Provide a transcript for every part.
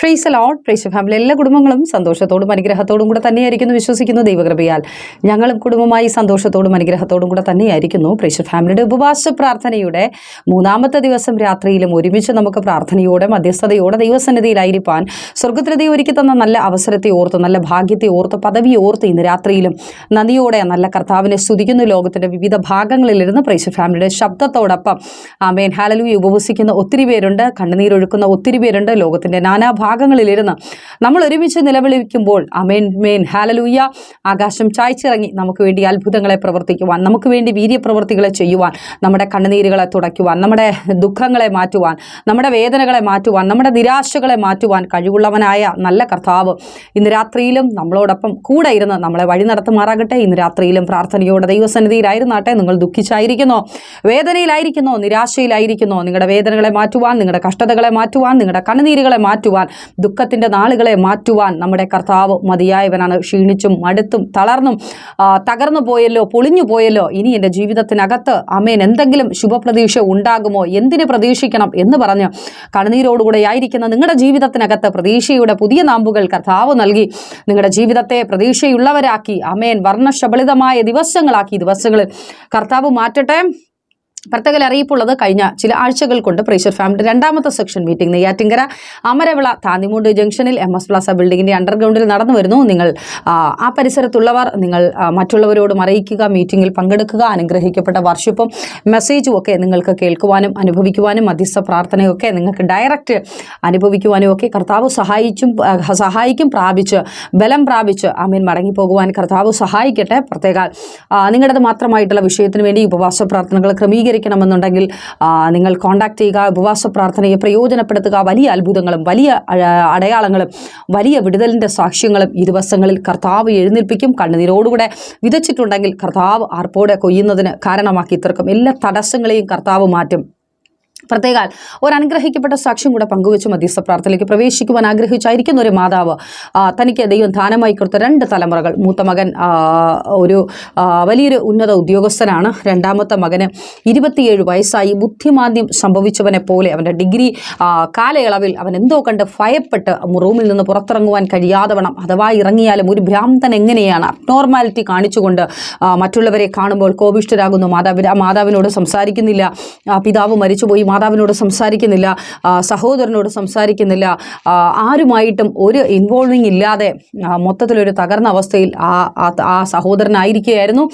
Fries load family എല്ലാ കുടുംബങ്ങളും സന്തോഷത്തോടും അനുഗ്രഹത്തോടും കൂടെ തന്നെയായിരിക്കുന്നു വിശ്വസിക്കുന്നു ദൈവകൃപയാൽ. ഞങ്ങളും കുടുംബമായി സന്തോഷത്തോടും അനുഗ്രഹത്തോടും കൂടെ തന്നെയായിരിക്കുന്നു. പ്രേഷർ ഫാമിലിയുടെ ഉപവാസ പ്രാർത്ഥനയുടെ മൂന്നാമത്തെ ദിവസം രാത്രിയിലും ഒരുമിച്ച് നമുക്ക് പ്രാർത്ഥനയോടെ മധ്യസ്ഥതയോടെ ദൈവസന്നിധിയിലായിരിക്കാൻ സ്വർഗത്തിലെ ഒരുക്കി തന്ന നല്ല അവസരത്തെ ഓർത്ത് നല്ല ഭാഗ്യത്തെ ഓർത്ത് പദവി ഓർത്ത് ഇന്ന് രാത്രിയിലും നന്ദിയോടെ നല്ല കർത്താവിനെ സ്തുതിക്കുന്നു. ലോകത്തിന്റെ വിവിധ ഭാഗങ്ങളിലിരുന്ന് പ്രേശ ഫാമിലിയുടെ ശബ്ദത്തോടൊപ്പം. ആമേൻ മേൻഹാലലു ഉപവസിക്കുന്ന ഒത്തിരി പേരുണ്ട്. കണ്ണുനീരൊഴുക്കുന്ന ഒത്തിരി പേരുണ്ട്. ലോകത്തിന്റെ നാനാ ഭാഗങ്ങളിലിരുന്ന് നമ്മൾ ഒരുമിച്ച് നിലവിളിക്കുമ്പോൾ അമേൻ മേൻ ഹാലലൂയ ആകാശം ചായ്ച്ചിറങ്ങി നമുക്ക് വേണ്ടി അത്ഭുതങ്ങളെ പ്രവർത്തിക്കുവാൻ നമുക്ക് വേണ്ടി വീര്യപ്രവർത്തികളെ ചെയ്യുവാൻ നമ്മുടെ കണ്ണുനീരുകളെ തുടയ്ക്കുവാൻ നമ്മുടെ ദുഃഖങ്ങളെ മാറ്റുവാൻ നമ്മുടെ വേദനകളെ മാറ്റുവാൻ നമ്മുടെ നിരാശകളെ മാറ്റുവാൻ കഴിവുള്ളവനായ നല്ല കർത്താവ് ഇന്ന് രാത്രിയിലും നമ്മളോടൊപ്പം കൂടെ ഇരുന്ന് നമ്മളെ വഴി നടത്തുമാറാകട്ടെ. ഇന്ന് രാത്രിയിലും പ്രാർത്ഥനയോടെ ദൈവസന്നിധിയിലായിരുന്നാട്ടെ. നിങ്ങൾ ദുഃഖിച്ചായിരിക്കുന്നോ വേദനയിലായിരിക്കുന്നോ നിരാശയിലായിരിക്കുന്നോ. നിങ്ങളുടെ വേദനകളെ മാറ്റുവാൻ നിങ്ങളുടെ കഷ്ടതകളെ മാറ്റുവാൻ നിങ്ങളുടെ കണ്ണുനീരുകളെ മാറ്റുവാൻ ദുഃഖത്തിന്റെ നാളുകളെ മാറ്റുവാൻ നമ്മുടെ കർത്താവ് മതിയായവനാണ്. ക്ഷീണിച്ചും മടുത്തും തളർന്നും തകർന്നു പോയല്ലോ പൊളിഞ്ഞു പോയല്ലോ. ഇനി എന്റെ ജീവിതത്തിനകത്ത് അമേൻ എന്തെങ്കിലും ശുഭപ്രതീക്ഷ ഉണ്ടാകുമോ? എന്തിന് പ്രതീക്ഷിക്കണം എന്ന് പറഞ്ഞ് കണ്ണുനീരോടുകൂടെ ആയിരിക്കുന്ന നിങ്ങളുടെ ജീവിതത്തിനകത്ത് പ്രതീക്ഷയുടെ പുതിയ നാമ്പുകൾ കർത്താവ് നൽകി. നിങ്ങളുടെ ജീവിതത്തെ പ്രതീക്ഷയുള്ളവരാക്കി അമേൻ വർണശബളിതമായ ദിവസങ്ങളാക്കി ദിവസങ്ങളിൽ കർത്താവ് മാറ്റട്ടെ. പ്രത്യേക അറിയിപ്പുള്ളത് കഴിഞ്ഞ ചില ആഴ്ചകൾ കൊണ്ട് പ്രീഷർ ഫാമിലി രണ്ടാമത്തെ സെക്ഷൻ മീറ്റിംഗ് നെയ്യാറ്റിങ്കര അമരവിള താന്നിമുണ്ട് ജംഗ്ഷനിൽ എം എസ് പ്ലാസ ബിൽഡിങ്ങിന്റെ അണ്ടർഗ്രൗണ്ടിൽ നടന്നു വരുന്നു. നിങ്ങൾ ആ, പരിസരത്തുള്ളവർ നിങ്ങൾ മറ്റുള്ളവരോട് അറിയിക്കുക മീറ്റിംഗിൽ പങ്കെടുക്കുക അനുഗ്രഹിക്കപ്പെട്ട വർഷിപ്പും മെസ്സേജും ഒക്കെ നിങ്ങൾക്ക് കേൾക്കുവാനും അനുഭവിക്കുവാനും മധ്യസ്ഥ പ്രാർത്ഥനയൊക്കെ നിങ്ങൾക്ക് ഡയറക്റ്റ് അനുഭവിക്കുവാനും ഒക്കെ കർത്താവ് സഹായിച്ചും സഹായിക്കും പ്രാപിച്ച് ബലം പ്രാപിച്ച് ആമീൻ മടങ്ങിപ്പോകുവാൻ കർത്താവ് സഹായിക്കട്ടെ. പ്രത്യേക നിങ്ങളുടെ മാത്രമായിട്ടുള്ള വിഷയത്തിന് വേണ്ടി ഉപവാസ പ്രാർത്ഥനകൾ ക്രമീകരിക്കണമെന്നുണ്ടെങ്കിൽ ആ, നിങ്ങൾ കോൺടാക്ട് ചെയ്യുക ഉപവാസ പ്രാർത്ഥനയെ പ്രയോജനപ്പെടുത്തുക വലിയ അത്ഭുതങ്ങളും വലിയ അടയാളങ്ങളും വലിയ വിടുതലിന്റെ സാക്ഷ്യങ്ങളും ഈ ദിവസങ്ങളിൽ കർത്താവ് എഴുന്നേൽപ്പിക്കും. കണ്ണുനീരോടുകൂടെ വിതച്ചിട്ടുണ്ടെങ്കിൽ കർത്താവ് ആർപ്പോടെ കൊയ്യുന്നതിന് കാരണമാക്കി തീർക്കും. എല്ലാ തടസ്സങ്ങളെയും കർത്താവ് മാറ്റും. പ്രത്യേകാൽ ഒരു അനുഗ്രഹിക്കപ്പെട്ട സാക്ഷ്യം കൂടെ പങ്കുവെച്ച് മധ്യസ്ഥ പ്രാർത്ഥനയിലേക്ക് പ്രവേശിക്കുവാൻ ആഗ്രഹിച്ചായിരിക്കുന്ന ഒരു മാതാവ് തനിക്ക് ദൈവം ദാനമായി കൊടുത്ത രണ്ട് തലമുറകൾ. മൂത്ത മകൻ ഒരു വലിയൊരു ഉന്നത ഉദ്യോഗസ്ഥനാണ്. രണ്ടാമത്തെ മകന് ഇരുപത്തിയേഴ് വയസ്സായി. ബുദ്ധിമാന്ദ്യം സംഭവിച്ചവനെ പോലെ അവന്റെ ഡിഗ്രി കാലയളവിൽ അവൻ എന്തോ കണ്ട് ഭയപ്പെട്ട് റൂമിൽ നിന്ന് പുറത്തിറങ്ങുവാൻ കഴിയാതെ വേണം അഥവാ ഇറങ്ങിയാലും ഒരു ഭ്രാന്തൻ എങ്ങനെയാണ് അബ്നോർമാലിറ്റി കാണിച്ചുകൊണ്ട് മറ്റുള്ളവരെ കാണുമ്പോൾ കോപിഷ്ഠരാകുന്നു. മാതാപിതാ മാതാവിനോട് സംസാരിക്കുന്നില്ല. പിതാവ് മരിച്ചുപോയി. മാതാവിനോട് സംസാരിക്കുന്നില്ല സഹോദരനോട് സംസാരിക്കുന്നില്ല ആരുമായിട്ടും ഒരു ഇൻവോൾവിങ് ഇല്ലാതെ മൊത്തത്തിലൊരു തകർന്ന അവസ്ഥയിൽ ആ ആ- സഹോദരനായിരിക്കുകയായിരുന്നു.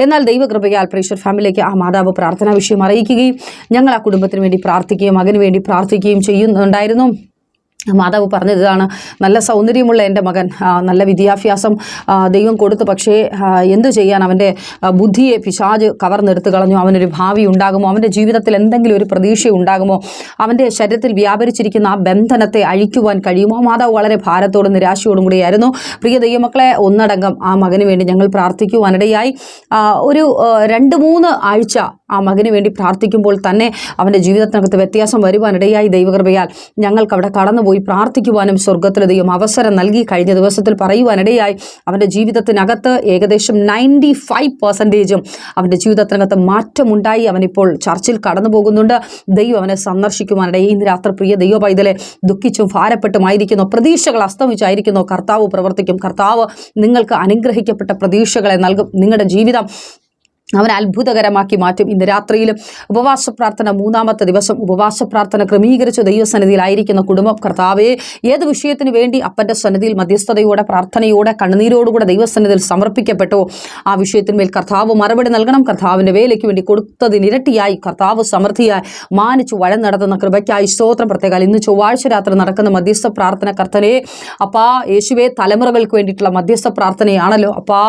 എന്നാൽ ദൈവകൃപയാൽ പ്രേഷർ ഫാമിലിക്ക് ആ മാതാവ് പ്രാർത്ഥനാ വിഷയം അറിയിക്കുകയും ഞങ്ങൾ ആ കുടുംബത്തിന് വേണ്ടി പ്രാർത്ഥിക്കുകയും മകന് വേണ്ടി പ്രാർത്ഥിക്കുകയും ചെയ്യുന്നുണ്ടായിരുന്നു. മാതാവ് പറഞ്ഞത് ഇതാണ് നല്ല സൗന്ദര്യമുള്ള എന്റെ മകൻ നല്ല വിദ്യാഭ്യാസം ദൈവം കൊടുത്തു പക്ഷേ എന്തു ചെയ്യാൻ അവന്റെ ബുദ്ധിയെ പിശാജ് കവർന്നെടുത്ത് കളഞ്ഞു. അവനൊരു ഭാവി ഉണ്ടാകുമോ? അവന്റെ ജീവിതത്തിൽ എന്തെങ്കിലും ഒരു പ്രതീക്ഷ ഉണ്ടാകുമോ? അവന്റെ ശരീരത്തിൽ വ്യാപരിച്ചിരിക്കുന്ന ആ ബന്ധനത്തെ അഴിക്കുവാൻ കഴിയുമോ? മാതാവ് വളരെ ഭാരത്തോടും നിരാശയോടും കൂടിയായിരുന്നു. പ്രിയ ദൈവമക്കളെ ഒന്നടങ്കം ആ മകന് വേണ്ടി ഞങ്ങൾ പ്രാർത്ഥിക്കുവാനിടയായി. ഒരു രണ്ട് മൂന്ന് ആഴ്ച ആ മകന് വേണ്ടി പ്രാർത്ഥിക്കുമ്പോൾ തന്നെ അവന്റെ ജീവിതത്തിനകത്ത് വ്യത്യാസം വരുവാനിടയായി ദൈവകൃപയാൽ. ഞങ്ങൾക്ക് അവിടെ കടന്നുപോയി പ്രാർത്ഥിക്കുവാനും സ്വർഗത്തിലെ ദൈവം അവസരം നൽകി കഴിഞ്ഞ ദിവസത്തിൽ പറയുവാനിടയായി അവന്റെ ജീവിതത്തിനകത്ത് ഏകദേശം നയന്റി ഫൈവ് പെർസെന്റേജും അവന്റെ ജീവിതത്തിനകത്ത് മാറ്റമുണ്ടായി. അവനിപ്പോൾ ചർച്ചിൽ കടന്നു പോകുന്നുണ്ട്. ദൈവം അവനെ സന്ദർശിക്കുവാനിടയായി. ഇന്ന് രാത്രി പ്രിയ ദൈവ പൈതലെ ദുഃഖിച്ചും ഭാരപ്പെട്ടുമായിരിക്കുന്നു. പ്രതീക്ഷകൾ അസ്തമിച്ചായിരിക്കുന്നു. കർത്താവ് പ്രവർത്തിക്കും. കർത്താവ് നിങ്ങൾക്ക് അനുഗ്രഹിക്കപ്പെട്ട പ്രതീക്ഷകളെ നൽകും. നിങ്ങളുടെ ജീവിതം അവൻ അത്ഭുതകരമാക്കി മാറ്റും. ഇന്ന് രാത്രിയിലും ഉപവാസ പ്രാർത്ഥന മൂന്നാമത്തെ ദിവസം ഉപവാസ പ്രാർത്ഥന ക്രമീകരിച്ച് ദൈവസന്നിധിയിലായിരിക്കുന്ന കുടുംബം കർത്താവെ ഏത് വിഷയത്തിന് വേണ്ടി അപ്പന്റെ സന്നിധിയിൽ മധ്യസ്ഥതയോടെ പ്രാർത്ഥനയോടെ കണ്ണുനീരോടുകൂടെ ദൈവസന്നിധിയിൽ സമർപ്പിക്കപ്പെട്ടോ ആ വിഷയത്തിന്മേൽ കർത്താവ് മറുപടി നൽകണം. കർത്താവിന്റെ വേലയ്ക്ക് വേണ്ടി കൊടുത്തതിനിരട്ടിയായി കർത്താവ് സമൃദ്ധിയായി മാനിച്ചു വഴം നടത്തുന്ന കൃപയ്ക്കായി സ്തോത്രം. പ്രത്യേകം ഇന്ന് ചൊവ്വാഴ്ച രാത്രി നടക്കുന്ന മധ്യസ്ഥ പ്രാർത്ഥന കർത്തനെ അപ്പാ യേശുവെ തലമുറകൾക്ക് വേണ്ടിയിട്ടുള്ള മധ്യസ്ഥ പ്രാർത്ഥനയാണല്ലോ. അപ്പാ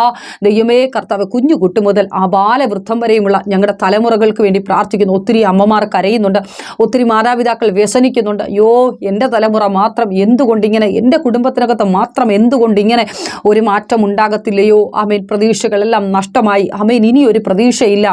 ദൈവമേ കർത്താവ് കുഞ്ഞു കുട്ടി മുതൽ ആ ബാലവൃദ്ധം വരെയുമുള്ള ഞങ്ങളുടെ തലമുറകൾക്ക് വേണ്ടി പ്രാർത്ഥിക്കുന്നു. ഒത്തിരി അമ്മമാർ കരയുന്നുണ്ട്. ഒത്തിരി മാതാപിതാക്കൾ വ്യസനിക്കുന്നുണ്ട്. യോ എന്റെ തലമുറ മാത്രം എന്തുകൊണ്ടിങ്ങനെ എന്റെ കുടുംബത്തിനകത്ത് മാത്രം എന്തുകൊണ്ടിങ്ങനെ ഒരു മാറ്റം ഉണ്ടാകത്തില്ലയോ ആമേൻ. പ്രതീക്ഷകളെല്ലാം നഷ്ടമായി. ആമേൻ. ഇനി ഒരു പ്രതീക്ഷയില്ല.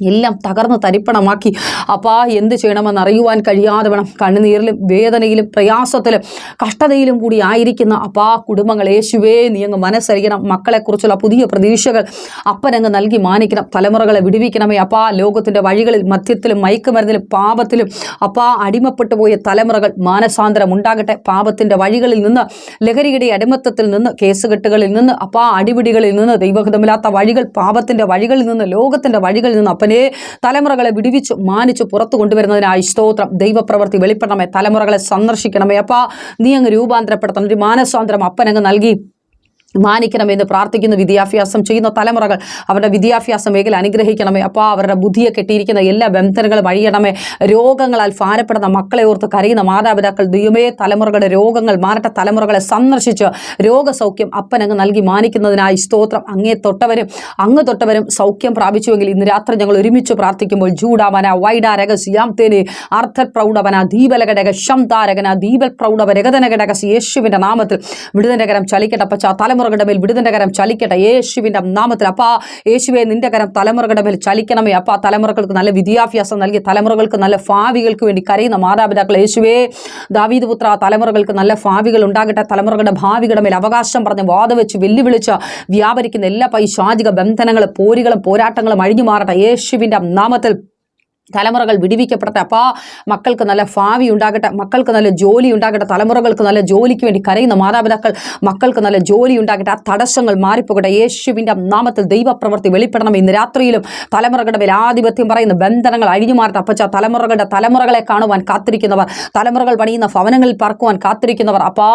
എല്ലാം തകർന്ന് തരിപ്പണമാക്കി. അപ്പാ എന്ത് ചെയ്യണമെന്ന് അറിയുവാൻ കഴിയാതെ വേണം. കണ്ണുനീരിലും വേദനയിലും പ്രയാസത്തിലും കഷ്ടതയിലും കൂടി ആയിരിക്കുന്ന അപ്പാ കുടുംബങ്ങൾ യേശുവേ നീ അങ്ങ് മനസ്സറിയണം മക്കളെക്കുറിച്ചുള്ള പുതിയ പ്രതീക്ഷകൾ അപ്പനങ്ങ് നൽകി മാനിക്കണം. തലമുറകളെ വിടുവിക്കണമേ അപ്പാ. ലോകത്തിന്റെ വഴികളിൽ മദ്യത്തിലും മയക്കുമരുന്നിലും പാപത്തിലും അപ്പാ അടിമപ്പെട്ടു പോയ തലമുറകൾ മാനസാന്തരം ഉണ്ടാകട്ടെ. പാപത്തിന്റെ വഴികളിൽ നിന്ന് ലഹരിയുടെ അടിമത്തത്തിൽ നിന്ന് കേസുകെട്ടുകളിൽ നിന്ന് അപ്പാ അടിപിടികളിൽ നിന്ന് ദൈവഹിതമില്ലാത്ത വഴികൾ പാപത്തിന്റെ വഴികളിൽ നിന്ന് ലോകത്തിന്റെ വഴികളിൽ നിന്ന് അപ്പനെ തലമുറകളെ വിടുവിച്ച് മാനിച്ചു പുറത്തു കൊണ്ടുവരുന്നതിനായി സ്തോത്രം. ദൈവപ്രവൃത്തി വെളിപ്പെടണമേ തലമുറകളെ സന്ദർശിക്കണമേ. അപ്പാ നീ അങ്ങ് രൂപാന്തരപ്പെടുത്തണം. ഒരു മാനസാന്തരം അപ്പനങ്ങ് നൽകി. മാനിക്കണമെന്ന് പ്രാർത്ഥിക്കുന്നു. വിദ്യാഭ്യാസം ചെയ്യുന്ന തലമുറകൾ അവരുടെ വിദ്യാഭ്യാസ മേഖല അനുഗ്രഹിക്കണമേ. അപ്പോൾ അവരുടെ ബുദ്ധിയെ കെട്ടിയിരിക്കുന്ന എല്ലാ ബന്ധനങ്ങളും അഴിയണമേ. രോഗങ്ങളാൽ ഭാരപ്പെടുന്ന മക്കളെ ഓർത്ത് കരയുന്ന മാതാപിതാക്കൾ ദൈവമേ തലമുറകളുടെ രോഗങ്ങൾ മാറട്ടെ തലമുറകളെ സന്ദർശിച്ച് രോഗസൗഖ്യം അപ്പനങ്ങ് നൽകി മാനിക്കുന്നതിനായി സ്തോത്രം. അങ്ങേ തൊട്ടവരും അങ്ങ് തൊട്ടവരും സൗഖ്യം പ്രാപിച്ചുവെങ്കിൽ ഇന്ന് രാത്രി ഞങ്ങൾ ഒരുമിച്ച് പ്രാർത്ഥിക്കുമ്പോൾ ജൂഡാവന വൈഡാരക സിയാംതേനി അർത്ഥ പ്രൗഢവന ദീപലഘടക ശംതാരകന ദീപൽ പ്രൗഢവ രഗതനഘടക യേശുവിന്റെ നാമത്തിൽ വിടുതനകരം ചലിക്കട്ടപ്പച്ച ചലിക്കട്ടെ. പച്ച തലമുറകളുടെ മേൽ വിടുതന്റെ കരം ചലിക്കട്ടെ. യേശുവിന്റെ നാമത്തിൽ അപ്പാ യേശുവെ നിന്റെ കരം തലമുറകളുടെ മേൽ ചലിക്കണമേ. അപ്പാ തലമുറകൾക്ക് നല്ല വിദ്യാഭ്യാസം നൽകി തലമുറകൾക്ക് നല്ല ഭാവികൾക്ക് വേണ്ടി കരയുന്ന മാതാപിതാക്കൾ യേശുവേ ദാവീദ് പുത്ര തലമുറകൾക്ക് നല്ല ഭാവികൾ ഉണ്ടാകട്ടെ. തലമുറകളുടെ ഭാവികളുടെ മേൽ അവകാശം പറഞ്ഞ് വാദവെച്ച് വെല്ലുവിളിച്ച് വ്യാപരിക്കുന്ന എല്ലാ പൈശാചിക ബന്ധനങ്ങളും പോരികളും പോരാട്ടങ്ങളും അഴിഞ്ഞു മാറട്ടെ. യേശുവിന്റെ നാമത്തിൽ തലമുറകൾ വിടിവിക്കപ്പെടട്ടെ. അപ്പാ മക്കൾക്ക് നല്ല ഭാവി ഉണ്ടാകട്ടെ മക്കൾക്ക് നല്ല ജോലി ഉണ്ടാകട്ടെ തലമുറകൾക്ക് നല്ല ജോലിക്ക് വേണ്ടി കരയുന്ന മാതാപിതാക്കൾ മക്കൾക്ക് നല്ല ജോലി ഉണ്ടാകട്ടെ ആ തടസ്സങ്ങൾ മാറിപ്പോകട്ടെ. യേശുവിന്റെ നാമത്തിൽ ദൈവപ്രവൃത്തി വെളിപ്പെടണം ഇന്ന് രാത്രിയിലും. തലമുറകളുടെ മേൽ ആധിപത്യം പറയുന്ന ബന്ധനങ്ങൾ അഴിഞ്ഞു മാറട്ടെ അപ്പച്ച. തലമുറകളുടെ തലമുറകളെ കാണുവാൻ കാത്തിരിക്കുന്നവർ തലമുറകൾ പണിയുന്ന ഭവനങ്ങളിൽ പറക്കുവാൻ കാത്തിരിക്കുന്നവർ അപ്പാ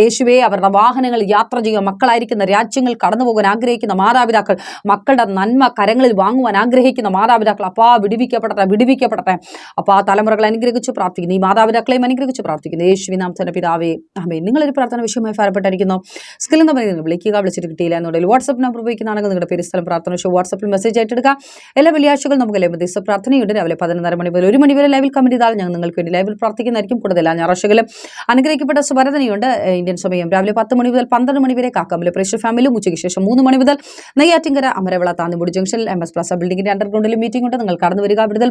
യേശുവേ അവരുടെ വാഹനങ്ങളിൽ യാത്ര ചെയ്യുക മക്കളായിരിക്കുന്ന രാജ്യങ്ങൾ കടന്നു പോകാൻ ആഗ്രഹിക്കുന്ന മാതാപിതാക്കൾ മക്കളുടെ നന്മ കരങ്ങളിൽ വാങ്ങുവാൻ ആഗ്രഹിക്കുന്ന മാതാപിതാക്കൾ അപ്പാ വിടിവിക്കപ്പെടട്ടെ. വിടിവിക്കപ്പെടട്ടെ. അപ്പോൾ ആ തലമുറകളെ അനുഗ്രഹിച്ച് പ്രാർത്ഥിക്കുന്നു. ഈ മാതാപിതാക്കളെയും അനുഗ്രഹിച്ച് പ്രാർത്ഥിക്കുന്നു. യേശുവി നാം തന്നെ പിതാവേ അമ്മേ നിങ്ങളൊരു പ്രാർത്ഥന വിഷയമായി ഫലപ്പെട്ടിരിക്കുന്നു. സ്കിൽ പറയുന്നത് വിളിക്കുക വിളിച്ചിട്ട് കിട്ടിയില്ല എന്നുണ്ടെങ്കിൽ വാട്സപ്പ് നമ്പർ ഉപയോഗിക്കുന്നതാണെങ്കിൽ നിങ്ങളുടെ പേര് സ്ഥലം പ്രാർത്ഥന വിഷയം വാട്സപ്പിൽ മെസ്സേജ് ആയിട്ടെടുക്കുക. എല്ലാ വെള്ളിയാഴ്ചകളും നമുക്ക് ലൈവ് പ്രാർത്ഥനയുണ്ട്. രാവിലെ പതിനൊന്നര മണി മുതൽ ഒരു മണി വരെ ലൈവിൽ കമന്റ് ചെയ്താൽ ഞങ്ങൾ നിങ്ങൾക്ക് വേണ്ടി ലൈവിൽ പ്രാർത്ഥിക്കുന്നതായിരിക്കും. കൂടുതൽ ഞായറാഴ്ചകളും അനുഗ്രഹിക്കപ്പെട്ട സ്വരതനയുണ്ട് ഇന്ത്യൻ സമയം രാവിലെ പത്ത് മണി മുതൽ പന്ത്രണ്ട് മണി വരെ കാക്കാമിലെ പ്രേക്ഷക ഫാമിലിയും ഉച്ചയ്ക്ക് ശേഷം മൂന്ന് മണി മുതൽ നെയ്യാറ്റിങ്കര അമരവിള താന്നിമുടി ജംഗ്ഷനിൽ എം എസ് പ്ലസ് ബിൽഡിംഗിന്റെ അണ്ടർഗ്രൗണ്ടിൽ മീറ്റിംഗ് ഉണ്ട്. നിങ്ങൾ കടന്നു വരിക. വിടുതൽ